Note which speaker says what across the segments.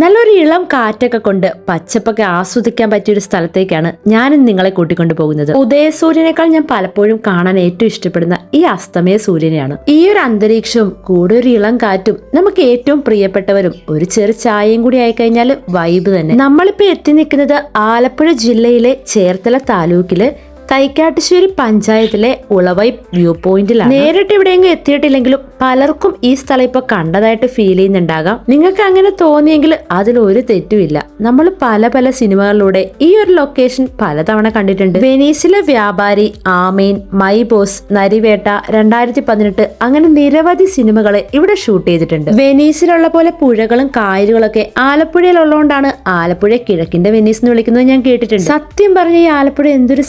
Speaker 1: നല്ലൊരു ഇളം കാറ്റൊക്കെ കൊണ്ട് പച്ചപ്പൊക്കെ ആസ്വദിക്കാൻ പറ്റിയ ഒരു സ്ഥലത്തേക്കാണ് ഞാനും നിങ്ങളെ കൂട്ടിക്കൊണ്ടു പോകുന്നത്. ഉദയസൂര്യനേക്കാൾ ഞാൻ പലപ്പോഴും കാണാൻ ഏറ്റവും ഇഷ്ടപ്പെടുന്ന ഈ അസ്തമയ സൂര്യനെയാണ്. ഈ ഒരു അന്തരീക്ഷവും കൂടെ ഒരു ഇളം കാറ്റും നമുക്ക് ഏറ്റവും പ്രിയപ്പെട്ടവരും ഒരു ചെറു ചായയും കൂടി ആയിക്കഴിഞ്ഞാൽ വൈബ് തന്നെ. നമ്മളിപ്പോ എത്തി നിൽക്കുന്നത് ആലപ്പുഴ ജില്ലയിലെ ചേർത്തല താലൂക്കിൽ കൈക്കാട്ടുശ്ശേരി പഞ്ചായത്തിലെ ഉളവൈ വ്യൂ പോയിന്റിലാണ്. നേരിട്ട് എവിടെയെങ്കിലും എത്തിയിട്ടില്ലെങ്കിലും പലർക്കും ഈ സ്ഥലം ഇപ്പൊ കണ്ടതായിട്ട് ഫീൽ ചെയ്യുന്നുണ്ടാകാം. നിങ്ങൾക്ക് അങ്ങനെ തോന്നിയെങ്കിൽ അതിൽ ഒരു തെറ്റുമില്ല. നമ്മൾ പല പല സിനിമകളിലൂടെ ഈ ഒരു ലൊക്കേഷൻ പലതവണ കണ്ടിട്ടുണ്ട്. വെനീസിലെ വ്യാപാരി ആമീൻ മൈ ബോസ് നരിവേട്ട രണ്ടായിരത്തി പതിനെട്ട് അങ്ങനെ നിരവധി സിനിമകളെ ഇവിടെ ഷൂട്ട് ചെയ്തിട്ടുണ്ട്. വെനീസിലുള്ള പോലെ പുഴകളും കായലുകളൊക്കെ ആലപ്പുഴയിലുള്ളതുകൊണ്ടാണ് ആലപ്പുഴ കിഴക്കിന്റെ വെനീസ് എന്ന് വിളിക്കുന്നത് ഞാൻ കേട്ടിട്ടുണ്ട്. സത്യം പറഞ്ഞ ഈ ആലപ്പുഴ എന്തൊരു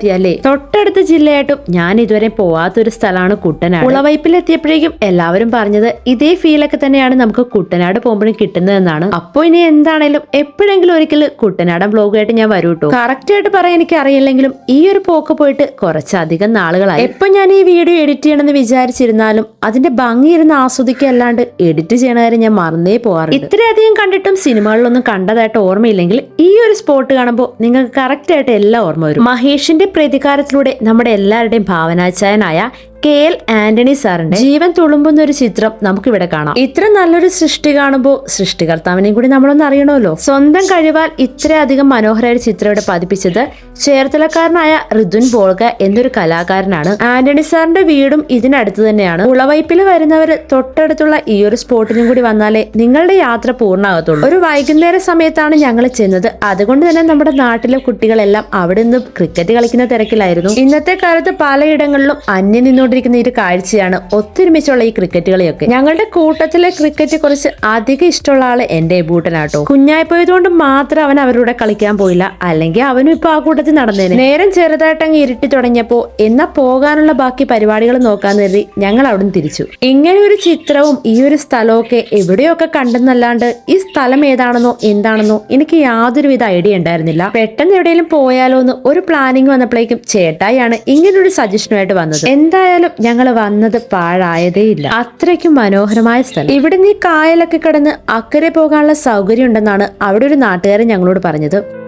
Speaker 1: സൗന്ദര്യവതിയല്ലേ തൊട്ടടുത്ത ജില്ലയായിട്ടും ഞാൻ ഇതുവരെ പോവാത്തൊരു സ്ഥലമാണ് കുട്ടനാട്. ഉളവൈപ്പിൽ എത്തിയപ്പോഴേക്കും എല്ലാവരും പറഞ്ഞത് ഇതേ ഫീലൊക്കെ തന്നെയാണ് നമുക്ക് കുട്ടനാട് പോകുമ്പോഴും കിട്ടുന്നതെന്നാണ്. അപ്പോ ഇനി എന്താണേലും എപ്പോഴെങ്കിലും ഒരിക്കൽ കുട്ടനാടൻ ബ്ലോഗായിട്ട് ഞാൻ വരൂ കേട്ടോ കറക്റ്റ് ആയിട്ട് പറയാൻ എനിക്ക് അറിയില്ലെങ്കിലും ഈ ഒരു പോക്ക് പോയിട്ട് കുറച്ചധികം നാളുകളായി. എപ്പൊ ഞാൻ ഈ വീഡിയോ എഡിറ്റ് ചെയ്യണമെന്ന് വിചാരിച്ചിരുന്നാലും അതിന്റെ ഭംഗി ഇരുന്ന് ആസ്വദിക്കുക അല്ലാണ്ട് എഡിറ്റ് ചെയ്യണ കാര്യം ഞാൻ മറന്നേ പോകാറുണ്ട് ഇത്രയധികം കണ്ടിട്ടും സിനിമകളിലൊന്നും കണ്ടതായിട്ട് ഓർമ്മയില്ലെങ്കിൽ ഈ ഒരു സ്പോട്ട് കാണുമ്പോൾ നിങ്ങൾക്ക് കറക്റ്റ് ആയിട്ട് എല്ലാം ഓർമ്മ വരും. മഹേഷിന്റെ പ്രതികാരത്തിലൂടെ നമ്മുടെ എല്ലാവരുടെയും ഭാവനാചായനായ കെ എൽ ആന്റണി സാറിന്റെ ജീവൻ തുളുമ്പുന്ന ഒരു ചിത്രം നമുക്കിവിടെ കാണാം. ഇത്ര നല്ലൊരു സൃഷ്ടി കാണുമ്പോൾ സൃഷ്ടികർത്താവിനെയും കൂടി നമ്മളൊന്ന് അറിയണമല്ലോ. സ്വന്തം കഴിവാൽ ഇത്രയധികം മനോഹരമായ ഒരു ചിത്രം ഇവിടെ പതിപ്പിച്ചത് ചേർത്തലക്കാരനായ ഋതുൻ ബോൾഗ എന്നൊരു കലാകാരനാണ്. ആന്റണി സാറിന്റെ വീടും ഇതിനടുത്ത് തന്നെയാണ്. ഉളവൈപ്പിൽ വരുന്നവർ തൊട്ടടുത്തുള്ള ഈ ഒരു സ്പോട്ടിനും കൂടി വന്നാലേ നിങ്ങളുടെ യാത്ര പൂർണമാകത്തുള്ളൂ ഒരു വൈകുന്നേര സമയത്താണ് ഞങ്ങൾ ചെന്നത്. അതുകൊണ്ട് തന്നെ നമ്മുടെ നാട്ടിലെ കുട്ടികളെല്ലാം അവിടെ നിന്ന് ക്രിക്കറ്റ് കളിക്കുന്ന തിരക്കിലായിരുന്നു. ഇന്നത്തെ കാലത്ത് പലയിടങ്ങളിലും അന്യം നിന്നുകൊണ്ടിരിക്കുന്ന ഈ ഒരു കാഴ്ചയാണ് ഒത്തൊരുമിച്ചുള്ള ഈ ക്രിക്കറ്റ് കളിയൊക്കെ ഞങ്ങളുടെ കൂട്ടത്തിലെ ക്രിക്കറ്റ് കുറച്ച് അധികം ഇഷ്ടമുള്ള ആൾ എന്റെ ബൂട്ടനാട്ടോ. കുഞ്ഞായി പോയതുകൊണ്ട് മാത്രം അവൻ അവരുടെ കളിക്കാൻ പോയില്ല. അല്ലെങ്കിൽ അവനും ഇപ്പൊ ആ കൂട്ടത്തിൽ നടന്നേനെ. നേരം ചെറുതായിട്ടങ്ങ് ഇരുട്ടി തുടങ്ങിയപ്പോ എന്നാ പോകാനുള്ള ബാക്കി പരിപാടികൾ നോക്കാൻ കരുതി ഞങ്ങൾ അവിടുന്ന് തിരിച്ചു. ഇങ്ങനെ ഒരു ചിത്രവും ഈ ഒരു സ്ഥലമൊക്കെ എവിടെയൊക്കെ കണ്ടെന്നല്ലാണ്ട് ഈ സ്ഥലം ഏതാണെന്നോ എന്താണെന്നോ എനിക്ക് യാതൊരുവിധ ഐഡിയ ഉണ്ടായിരുന്നില്ല. പെട്ടെന്ന് എവിടെയെങ്കിലും പോയാലോ എന്ന് ഒരു പ്ലാനിങ് വന്നപ്പോഴേക്കും ചേട്ടായിയാണ് ഇങ്ങനൊരു സജഷനുമായിട്ട് വന്നത്. എന്തായാലും ഞങ്ങൾ വന്നത് പാഴായതേ ഇല്ല. അത്രയ്ക്കും മനോഹരമായ സ്ഥലം. ഇവിടെ നീ കായലൊക്കെ കിടന്ന് അക്കരെ പോകാനുള്ള സൗകര്യം ഉണ്ടെന്നാണ് അവിടെ ഒരു നാട്ടുകാരൻ ഞങ്ങളോട് പറഞ്ഞത്.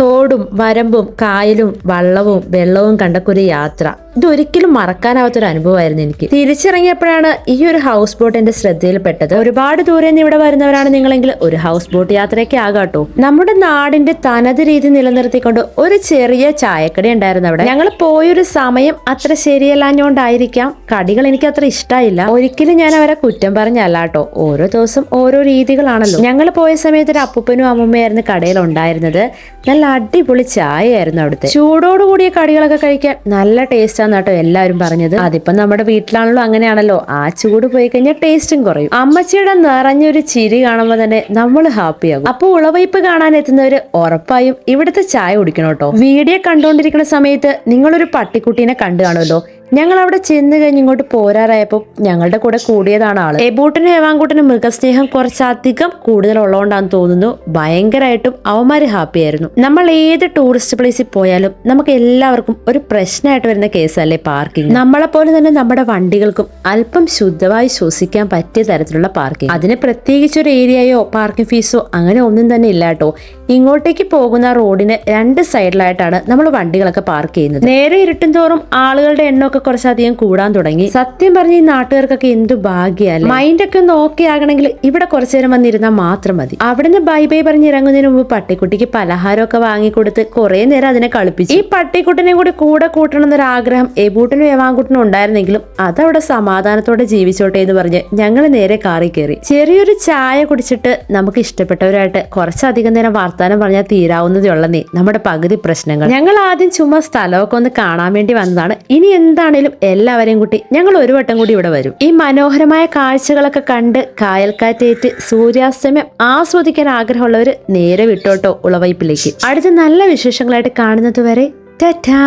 Speaker 1: തോടും വരമ്പും കായലും വള്ളവും വെള്ളവും കണ്ടക്കൊരു യാത്ര. ഇതൊരിക്കലും മറക്കാനാവാത്തൊരു അനുഭവമായിരുന്നു എനിക്ക്. തിരിച്ചിറങ്ങിയപ്പോഴാണ് ഈ ഒരു ഹൗസ് ബോട്ട് എന്റെ ശ്രദ്ധയിൽപ്പെട്ടത്. ഒരുപാട് ദൂരെ നിന്ന് ഇവിടെ വരുന്നവരാണ് നിങ്ങളെങ്കിൽ ഒരു ഹൗസ് ബോട്ട് യാത്രയൊക്കെ ആകാട്ടോ നമ്മുടെ നാടിന്റെ തനത് രീതി നിലനിർത്തിക്കൊണ്ട് ഒരു ചെറിയ ചായക്കടി ഉണ്ടായിരുന്നു അവിടെ. ഞങ്ങൾ പോയൊരു സമയം അത്ര ശരിയല്ലാഞ്ഞോണ്ടായിരിക്കാം. കടികൾ എനിക്ക് അത്ര ഇഷ്ടമായില്ല ഒരിക്കലും ഞാൻ അവരെ കുറ്റം പറഞ്ഞല്ല കേട്ടോ ഓരോ ദിവസം ഓരോ രീതികളാണല്ലോ. ഞങ്ങൾ പോയ സമയത്ത് ഒരു അപ്പൂപ്പനും അമ്മൂമ്മയായിരുന്നു കടയിൽ ഉണ്ടായിരുന്നത്. നല്ല അടിപൊളി ചായയായിരുന്നു അവിടുത്തെ. ചൂടോടുകൂടിയ കടികളൊക്കെ കഴിക്കാൻ നല്ല ടേസ്റ്റ് ആണ് കേട്ടോ എല്ലാവരും പറഞ്ഞത്. അതിപ്പം നമ്മുടെ വീട്ടിലാണല്ലോ അങ്ങനെയാണല്ലോ. ആ ചൂട് പോയി കഴിഞ്ഞാൽ ടേസ്റ്റും കുറയും. അമ്മച്ചിയുടെ നിറഞ്ഞൊരു ചിരി കാണുമ്പോൾ തന്നെ നമ്മൾ ഹാപ്പിയാകും അപ്പൊ ഉളവയ്പ് കാണാൻ എത്തുന്നവര് ഉറപ്പായും ഇവിടുത്തെ ചായ കുടിക്കണം കേട്ടോ വീഡിയോ കണ്ടുകൊണ്ടിരിക്കുന്ന സമയത്ത് നിങ്ങളൊരു പട്ടിക്കുട്ടീനെ കണ്ടു കാണുമല്ലോ. ഞങ്ങൾ അവിടെ ചെന്ന് കഴിഞ്ഞ് ഇങ്ങോട്ട് പോരാറായപ്പോൾ ഞങ്ങളുടെ കൂടെ കൂടിയതാണ് ആൾ. എബൂട്ടിനും ഏവാങ്കൂട്ടിനും മൃഗസ്നേഹം കുറച്ചധികം കൂടുതൽ കൂടുതലുള്ളതുകൊണ്ടാന്ന് തോന്നുന്നു. ഭയങ്കരമായിട്ടും അവന്മാര് ഹാപ്പി ആയിരുന്നു. നമ്മൾ ഏത് ടൂറിസ്റ്റ് പ്ലേസിൽ പോയാലും നമുക്ക് എല്ലാവർക്കും ഒരു പ്രശ്നമായിട്ട് വരുന്ന കേസല്ലേ പാർക്കിംഗ് നമ്മളെ പോലെ തന്നെ നമ്മുടെ വണ്ടികൾക്കും അല്പം ശുദ്ധമായി ശ്വസിക്കാൻ പറ്റിയ തരത്തിലുള്ള പാർക്കിംഗ് അതിന് പ്രത്യേകിച്ച് ഒരു ഏരിയയോ പാർക്കിംഗ് ഫീസോ അങ്ങനെ ഒന്നും തന്നെ ഇല്ല കേട്ടോ. ഇങ്ങോട്ടേക്ക് പോകുന്ന റോഡിന് രണ്ട് സൈഡിലായിട്ടാണ് നമ്മൾ വണ്ടികളൊക്കെ പാർക്ക് ചെയ്യുന്നത്. നേരെ ഇരുട്ടും തോറും ആളുകളുടെ എണ്ണമൊക്കെ കുറച്ചധികം കൂടാൻ തുടങ്ങി. സത്യം പറഞ്ഞ ഈ നാട്ടുകാർക്കൊക്കെ എന്തു ഭാഗ്യല്ല? മൈൻഡ് ഒക്കെ ഒന്ന് ഓക്കെ ആകണമെങ്കിൽ ഇവിടെ കുറച്ചു നേരം വന്നിരുന്നാൽ മാത്രം മതി. അവിടുന്ന് ബൈ ബൈ പറഞ്ഞ് ഇറങ്ങുന്നതിന് മുമ്പ് പട്ടിക്കുട്ടിക്ക് പലഹാരമൊക്കെ വാങ്ങിക്കൊടുത്ത് കുറെ നേരം അതിനെ കളിപ്പിച്ചു. ഈ പട്ടിക്കുട്ടിനെ കൂടി കൂടെ കൂട്ടണം എന്നൊരു ആഗ്രഹം എബൂട്ടിനും ഏവാങ്കുട്ടിനും ഉണ്ടായിരുന്നെങ്കിലും അതവിടെ സമാധാനത്തോടെ ജീവിച്ചോട്ടെ എന്ന് പറഞ്ഞ് ഞങ്ങൾ നേരെ കാറി കയറി. ചെറിയൊരു ചായ കുടിച്ചിട്ട് നമുക്ക് ഇഷ്ടപ്പെട്ടവരായിട്ട് കുറച്ചധികം നേരം വർത്താനം പറഞ്ഞാൽ തീരാവുന്നതേ ഉള്ളതേ നമ്മുടെ പകുതി പ്രശ്നങ്ങൾ. ഞങ്ങൾ ആദ്യം ചുമ്മാ സ്ഥലമൊക്കെ ഒന്ന് കാണാൻ വേണ്ടി വന്നതാണ്. ഇനി എന്താണേലും എല്ലാവരെയും കൂട്ടി ഞങ്ങൾ ഒരു വട്ടം കൂടി ഇവിടെ വരും. ഈ മനോഹരമായ കാഴ്ചകളൊക്കെ കണ്ട് കായൽക്കാറ്റേറ്റ് സൂര്യാസ്തമയം ആസ്വദിക്കാൻ ആഗ്രഹമുള്ളവർ നേരെ വിട്ടോട്ടോ ഉളവൈപ്പിലേക്ക്. അടുത്ത നല്ല വിശേഷങ്ങളായിട്ട് കാണുന്നത് വരെ ടാറ്റാ!